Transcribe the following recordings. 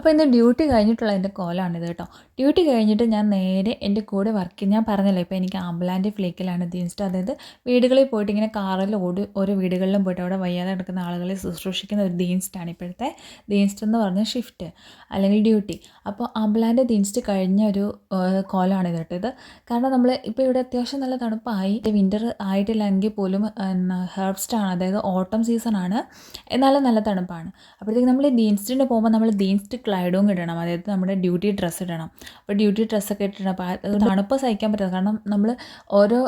അപ്പോൾ ഇന്ന് ഡ്യൂട്ടി കഴിഞ്ഞിട്ടുള്ള എന്റെ കോലാണിത് കേട്ടോ. ഡ്യൂട്ടി കഴിഞ്ഞിട്ട് ഞാൻ നേരെ എന്റെ കൂടെ വർക്ക് ഞാൻ പറഞ്ഞല്ലോ ഇപ്പോൾ എനിക്ക് ആംബുലാന്റെ ഫ്ലേക്കിലാണ് ദീൻസ്റ്റ് അതായത് വീടുകളിൽ പോയിട്ട് ഇങ്ങനെ കാറിൽ ഓടി ഓരോ വീടുകളിലും പോയിട്ട് അവിടെ വയ്യാതെ കിടക്കുന്ന ആളുകളെ ശുശ്രൂഷിക്കുന്ന ഒരു ദീൻസ്റ്റാണ് ഇപ്പോഴത്തെ ദീൻസ്റ്റ് എന്ന് പറഞ്ഞ ഷിഫ്റ്റ് അല്ലെങ്കിൽ ഡ്യൂട്ടി അപ്പോൾ ആംബുലാന്റെ ദീൻസ്റ്റ് കഴിഞ്ഞ ഒരു കോലാണ് കോലമാണിത് കേട്ടോ ഇത്. കാരണം നമ്മൾ ഇപ്പോൾ ഇവിടെ അത്യാവശ്യം നല്ല തണുപ്പായി. വിന്റർ ആയിട്ടില്ലെങ്കിൽ പോലും ഹെർബ്സ്റ്റാണ് അതായത് ഓട്ടം സീസൺ ആണ്. എന്നാലും നല്ല തണുപ്പാണ്. അപ്പോഴത്തേക്ക് നമ്മൾ ദീൻസ്റ്റിന് പോകുമ്പോൾ നമ്മൾ ദീൻസ്റ്റ് ക്ലൈഡും ഇടണം. അതായത് നമ്മുടെ ഡ്യൂട്ടി ഡ്രസ്സ് ഇടണം. അപ്പോൾ ഡ്യൂട്ടി ഡ്രസ്സൊക്കെ ഇട്ടിടണം അപ്പോൾ തണുപ്പ് സഹിക്കാൻ പറ്റില്ല കാരണം നമ്മൾ ഓരോ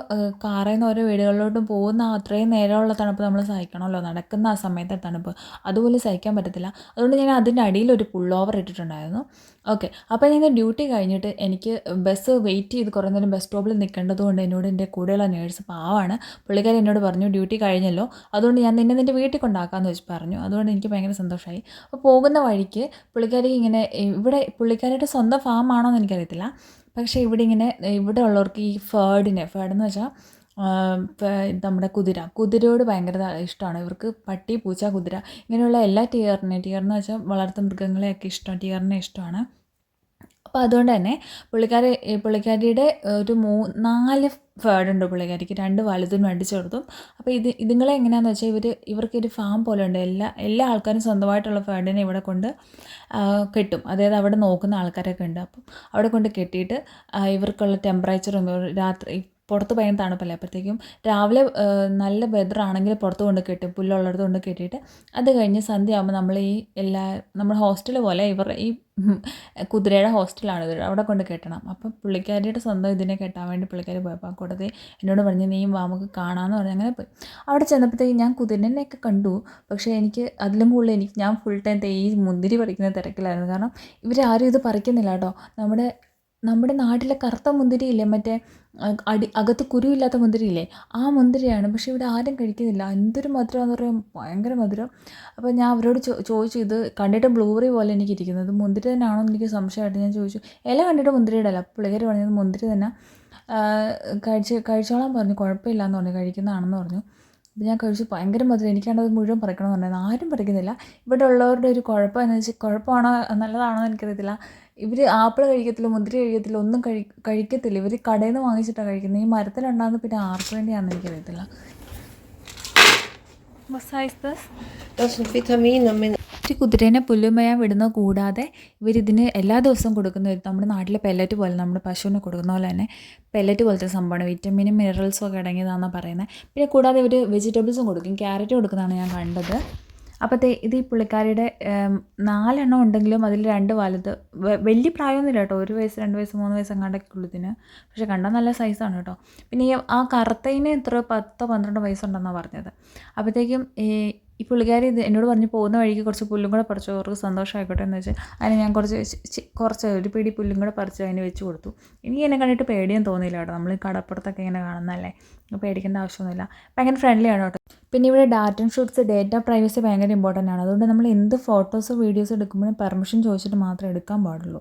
കാറിൽ നിന്ന് ഓരോ വീടുകളിലോട്ടും പോകുന്ന അത്രയും നേരമുള്ള തണുപ്പ് നമ്മൾ സഹിക്കണമല്ലോ. നടക്കുന്ന ആ സമയത്തെ തണുപ്പ്. അതുപോലെ സഹിക്കാൻ പറ്റത്തില്ല. അതുകൊണ്ട് ഞാൻ അതിന്റെ അടിയിൽ ഒരു പുള്ളോവർ ഇട്ടിട്ടുണ്ടായിരുന്നു. ഓക്കെ. അപ്പോൾ ഞാൻ ഡ്യൂട്ടി കഴിഞ്ഞിട്ട് എനിക്ക് ബസ് വെയിറ്റ് ചെയ്ത് കുറേ നേരം ബസ് സ്റ്റോപ്പിൽ നിൽക്കേണ്ടത് കൊണ്ട് എന്നോട് എന്റെ കൂടെയുള്ള നേഴ്സ് പാവാണ്. പുള്ളിക്കാരി എന്നോട് പറഞ്ഞു ഡ്യൂട്ടി കഴിഞ്ഞല്ലോ. അതുകൊണ്ട് ഞാൻ നിന്നെ നിന്റെ വീട്ടിൽ കൊണ്ടാക്കാമെന്ന് വെച്ച് പറഞ്ഞു. അതുകൊണ്ട് എനിക്ക് ഭയങ്കര സന്തോഷമായി അപ്പോൾ പോകുന്ന വഴിക്ക് പുള്ളിക്കാരി ഇങ്ങനെ ഇവിടെ പുള്ളിക്കാരിയുടെ സ്വന്തം ഫാമാണോ എന്ന് എനിക്കറിയത്തില്ല. പക്ഷേ ഇവിടെ ഇങ്ങനെ ഇവിടെ ഉള്ളവർക്ക് ഈ ഫേർഡിനെ ഫേർഡ് എന്ന് വെച്ചാൽ നമ്മുടെ കുതിര. കുതിരയോട് ഭയങ്കര ഇഷ്ടമാണ് ഇവർക്ക് പട്ടി പൂച്ച കുതിര ഇങ്ങനെയുള്ള എല്ലാ ടിയറിനെ ടിയർ എന്ന് വെച്ചാൽ വളർത്തു മൃഗങ്ങളെയൊക്കെ ഇഷ്ടം ടിയറിനെ ഇഷ്ടമാണ്. അപ്പോൾ അതുകൊണ്ട് തന്നെ പുള്ളിക്കാരി പുള്ളിക്കാരിയുടെ ഒരു മൂ നാല് ഉണ്ട് പുള്ളിക്കാരിക്ക്. രണ്ട് വലുതും രണ്ട് ചെറുതും. അപ്പോൾ ഇത് ഇതുങ്ങളെ എങ്ങനെയാണെന്ന് വെച്ചാൽ ഇവർ ഇവർക്ക് ഒരു ഫാം പോലെ ഉണ്ട്. എല്ലാ എല്ലാ ആൾക്കാരും സ്വന്തമായിട്ടുള്ള ഫേഡിനെ ഇവിടെ കൊണ്ട് കെട്ടും. അതായത് അവിടെ നോക്കുന്ന ആൾക്കാരൊക്കെ ഉണ്ട്. അപ്പം അവിടെ കൊണ്ട് കെട്ടിയിട്ട് ഇവർക്കുള്ള ടെമ്പറേച്ചറും രാത്രി പുറത്ത് ഭയങ്കര തണുപ്പല്ലേ? അപ്പോഴത്തേക്കും രാവിലെ നല്ല വെതർ ആണെങ്കിൽ പുറത്ത് കൊണ്ട് കെട്ടും പുല്ലുള്ളിടത്ത് കൊണ്ട് കെട്ടിയിട്ട്. അത് കഴിഞ്ഞ് സന്ധ്യ ആകുമ്പോൾ നമ്മൾ ഈ എല്ലാ നമ്മൾ ഹോസ്റ്റൽ പോലെ ഇവർ ഈ കുതിരയുടെ ഹോസ്റ്റലാണ് ഇത് അവിടെ കൊണ്ട് കെട്ടണം. അപ്പം പുള്ളിക്കാരിയുടെ സ്വന്തം ഇതിനെ കെട്ടാൻ വേണ്ടി പുള്ളിക്കാരി പോയപ്പോൾ ആ കൂട്ടത്തിൽ എന്നോട് പറഞ്ഞ് നീ വാ നമുക്ക് കാണാമെന്ന് പറഞ്ഞ് അങ്ങനെ പോയി. അവിടെ ചെന്നപ്പോഴത്തേക്ക് ഞാൻ കുതിരനെയൊക്കെ കണ്ടു. പക്ഷേ എനിക്ക് അതിലും കൂടുതൽ എനിക്ക് ഞാൻ ഫുൾ ടൈം ഈ മുന്തിരി പറിക്കുന്ന തിരക്കിലായിരുന്നു. കാരണം ഇവരാരും ഇത് പറിക്കുന്നില്ല കേട്ടോ. നമ്മുടെ നമ്മുടെ നാട്ടിലെ കറുത്ത മുന്തിരിയില്ലേ? മറ്റേ അടി അകത്ത് കുരുവില്ലാത്ത മുന്തിരിയില്ലേ? ആ മുന്തിരിയാണ്. പക്ഷേ ഇവിടെ ആരും കഴിക്കുന്നില്ല. എന്തൊരു മധുരമാണെന്ന് പറയാം ഭയങ്കര മധുരം. അപ്പോൾ ഞാൻ അവരോട് ചോ ചോദിച്ചു ഇത് കണ്ടിട്ട് ബ്ലൂബെറി പോലെ എനിക്ക് ഇരിക്കുന്നത്. ഇത് മുന്തിരി തന്നെയാണോ എന്ന് എനിക്ക് സംശയമായിട്ട് ഞാൻ ചോദിച്ചു. ഇല കണ്ടിട്ട് മുന്തിരിയുടെ അല്ല പിള്ളേർ പറഞ്ഞത് മുന്തിരി തന്നെ കഴിച്ച് കഴിച്ചോളാൻ പറഞ്ഞു. കുഴപ്പമില്ല എന്ന് പറഞ്ഞു. കഴിക്കുന്നതാണെന്ന് പറഞ്ഞു. അപ്പോൾ ഞാൻ കഴിച്ചു ഭയങ്കര മധുരം. എനിക്കാണത് മുഴുവൻ പറിക്കണമെന്നുണ്ടായിരുന്നു ആരും പറിക്കുന്നില്ല. ഇവിടെ ഉള്ളവരുടെ ഒരു കുഴപ്പം എന്ന് വെച്ചാൽ കുഴപ്പമാണോ നല്ലതാണോ എന്ന് എനിക്കറിയത്തില്ല. ഇവർ ആപ്പിൾ കഴിക്കത്തില്ല മുന്തിരി കഴിക്കത്തില്ല ഒന്നും കഴി കഴിക്കത്തില്ല. ഇവർ കടയിൽ നിന്ന് വാങ്ങിച്ചിട്ടാണ് കഴിക്കുന്നത് ഈ മരത്തിലുണ്ടാകുന്ന പിന്നെ ആർക്ക് വേണ്ടിയാണെന്ന് എനിക്കറിയത്തില്ല. ഈ കുതിരേനെ പുല്ലുമയാൻ വിടുന്നത് കൂടാതെ ഇവരിതിന് എല്ലാ ദിവസവും കൊടുക്കുന്ന ഒരു നമ്മുടെ നാട്ടിലെ പെല്ലറ്റ് പോലെ നമ്മുടെ പശുവിന് കൊടുക്കുന്ന പോലെ തന്നെ പെല്ലറ്റ് പോലത്തെ സംഭവമാണ്. വിറ്റമിനും മിനറൽസും ഒക്കെ അടങ്ങിയതാണെന്നാണ് പറയുന്നത്. പിന്നെ കൂടാതെ ഇവർ വെജിറ്റബിൾസും കൊടുക്കും. ക്യാരറ്റ് കൊടുക്കുന്നതാണ് ഞാൻ കണ്ടത്. അപ്പോഴത്തെ ഇത് ഈ പുള്ളിക്കാരിയുടെ നാലെണ്ണം ഉണ്ടെങ്കിലും അതിൽ രണ്ട് വലുത് വലിയ പ്രായമൊന്നുമില്ല കേട്ടോ. ഒരു വയസ്സ് രണ്ട് വയസ്സ് മൂന്ന് വയസ്സ് അങ്ങാണ്ടൊക്കെ ഉള്ളതിന്. പക്ഷേ കണ്ടാൽ നല്ല സൈസാണ് കേട്ടോ. പിന്നെ ഈ ആ കറുത്തതിന് എത്ര പത്തോ പന്ത്രണ്ടോ വയസ്സുണ്ടെന്നാണ് പറഞ്ഞത്. അപ്പോഴത്തേക്കും ഈ ഈ പുള്ളിക്കാരി ഇത് എന്നോട് പറഞ്ഞ് പോകുന്ന വഴിക്ക് കുറച്ച് പുല്ലും കൂടെ പറിച്ചു അവർക്ക് സന്തോഷമായിക്കോട്ടെ എന്ന് വെച്ചാൽ അതിന് ഞാൻ കുറച്ച് കുറച്ച് ഒരു പിടി പുല്ലും കൂടെ പറിച്ച് അതിന് വെച്ച് കൊടുത്തു. എനിക്ക് എന്നെ കണ്ടിട്ട് പേടിയൊന്നും തോന്നിയില്ല കേട്ടോ. നമ്മൾ കടപ്പുറത്തൊക്കെ ഇങ്ങനെ കാണുന്നതല്ലേ? പേടിക്കേണ്ട ആവശ്യമൊന്നുമില്ല. ഭയങ്കര ഫ്രണ്ട്ലിയാണ് കേട്ടോ. പിന്നെ ഇവിടെ ഡാറ്റ ഷൂട്ട്സ് ഡേറ്റ പ്രൈവസി ഭയങ്കര ഇമ്പോർട്ടന്റ് ആണ്. അതുകൊണ്ട് നമ്മൾ എന്ത് ഫോട്ടോസോ വീഡിയോസ് എടുക്കുമ്പോഴും പെർമിഷൻ ചോദിച്ചിട്ട് മാത്രമേ എടുക്കാൻ പാടുള്ളൂ.